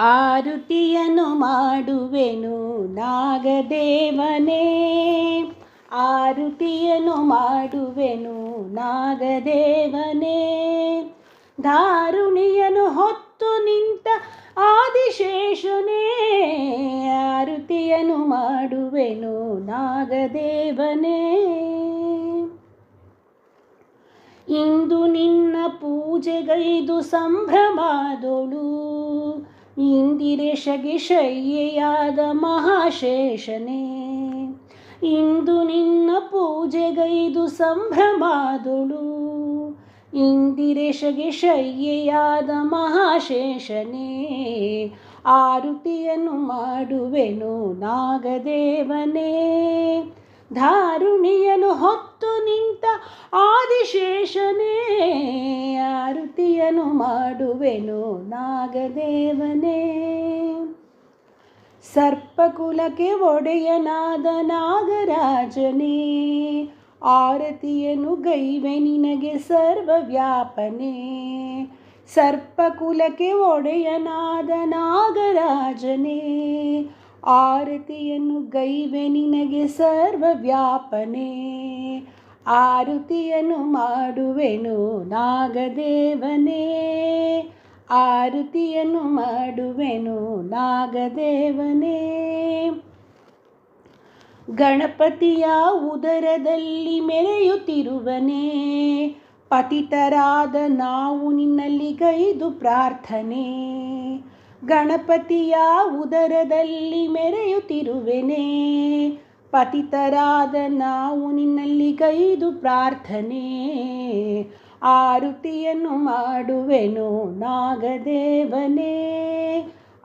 ಆರುತಿಯನ್ನು ಮಾಡುವೆನು ನಾಗದೇವನೇ. ಆರುತಿಯನು ಮಾಡುವೆನು ನಾಗದೇವನೇ. ದಾರುಣಿಯನು ಹೊತ್ತು ನಿಂತ ಆದಿಶೇಷನೇ. ಆರುತಿಯನು ಮಾಡುವೆನು ನಾಗದೇವನೇ. ಇಂದು ನಿನ್ನ ಪೂಜೆಗೈದು ಸಂಭ್ರಮಾದೊಳು. ಇಂದಿರೇಶಗೆ ಶಯ್ಯೆಯಾದ ಮಹಾಶೇಷನೇ. ಇಂದು ನಿನ್ನ ಪೂಜೆಗೈದು ಸಂಭ್ರಮಾದುಳು. ಇಂದಿರೇಶಗೆ ಶಯ್ಯೆಯಾದ ಮಹಾಶೇಷನೇ, ಆರುತಿಯನ್ನು ಮಾಡುವೆನು ನಾಗದೇವನೇ. ಧಾರುಣಿಯನು ಹೊತ್ತು ನಿಂತ ಆದಿಶೇಷನೇ. ಆರುತಿಯನ್ನು ಮಾಡುವೆನು ನಾಗದೇವನೇ. ಸರ್ಪಕುಲಕ್ಕೆ ಒಡೆಯನಾದ ನಾಗರಾಜನೇ ಆರತಿಯನು ಗೈವೆ ನಿನಗೆ ಸರ್ವವ್ಯಾಪನೆ. ಸರ್ಪಕುಲಕ್ಕೆ ಒಡೆಯನಾದ ನಾಗರಾಜನೇ, ಆರತಿಯನ್ನು ಗೈವೆ ನಿನಗೆ ಸರ್ವವ್ಯಾಪನೆ. ಆರತಿಯನ್ನು ಮಾಡುವೆನು ನಾಗದೇವನೇ. ಆರುತಿಯನ್ನು ಮಾಡುವೆನು ನಾಗದೇವನೇ. ಗಣಪತಿಯ ಉದರದಲ್ಲಿ ಮೆರೆಯುತ್ತಿರುವನೇ. ಪತಿತರಾದ ನಾವು ನಿನ್ನಲ್ಲಿ ಗೈದು ಪ್ರಾರ್ಥನೆ. ಗಣಪತಿಯ ಉದರದಲ್ಲಿ ಮೆರೆಯುತ್ತಿರುವೆನೆ. ಪತಿತರಾದ ನಾವು ನಿನ್ನಲ್ಲಿ ಕೈದು ಪ್ರಾರ್ಥನೆ. ಆರುತಿಯನ್ನು ಮಾಡುವೆನು ನಾಗದೇವನೇ.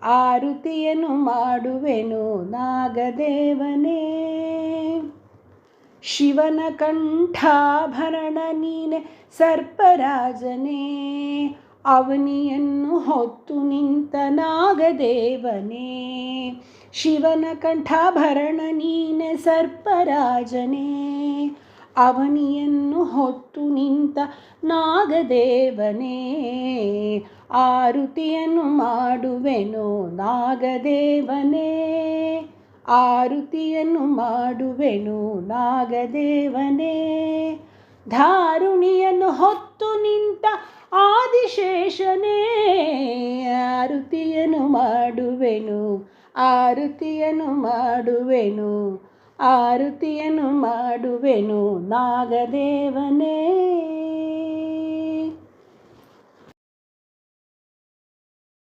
ಆರುತಿಯನ್ನು ಮಾಡುವೆನು ನಾಗದೇವನೇ. ಶಿವನ ಕಂಠಾಭರಣ ನೀನೆ ಸರ್ಪರಾಜನೇ. ಅವನಿಯನ್ನು ಹೊತ್ತು ನಿಂತ ನಾಗದೇವನೇ. ಶಿವನ ಕಂಠಾಭರಣ ನೀನೆ ಸರ್ಪರಾಜನೇ. ಅವನಿಯನ್ನು ಹೊತ್ತು ನಿಂತ ನಾಗದೇವನೇ. ಆರುತಿಯನ್ನು ಮಾಡುವೆನು ನಾಗದೇವನೇ. ಆರುತಿಯನ್ನು ಮಾಡುವೆನು ನಾಗದೇವನೇ. ಧಾರುಣಿಯನ್ನು ಹೊತ್ತು ನಿಂತ ಆದಿಶೇಷನೇ. ಆರುತಿಯನ್ನು ಮಾಡುವೆನು ಆರುತಿಯನ್ನು ಮಾಡುವೆನು ಆರುತಿಯನ್ನು ಮಾಡುವೆನು ನಾಗದೇವನೇ.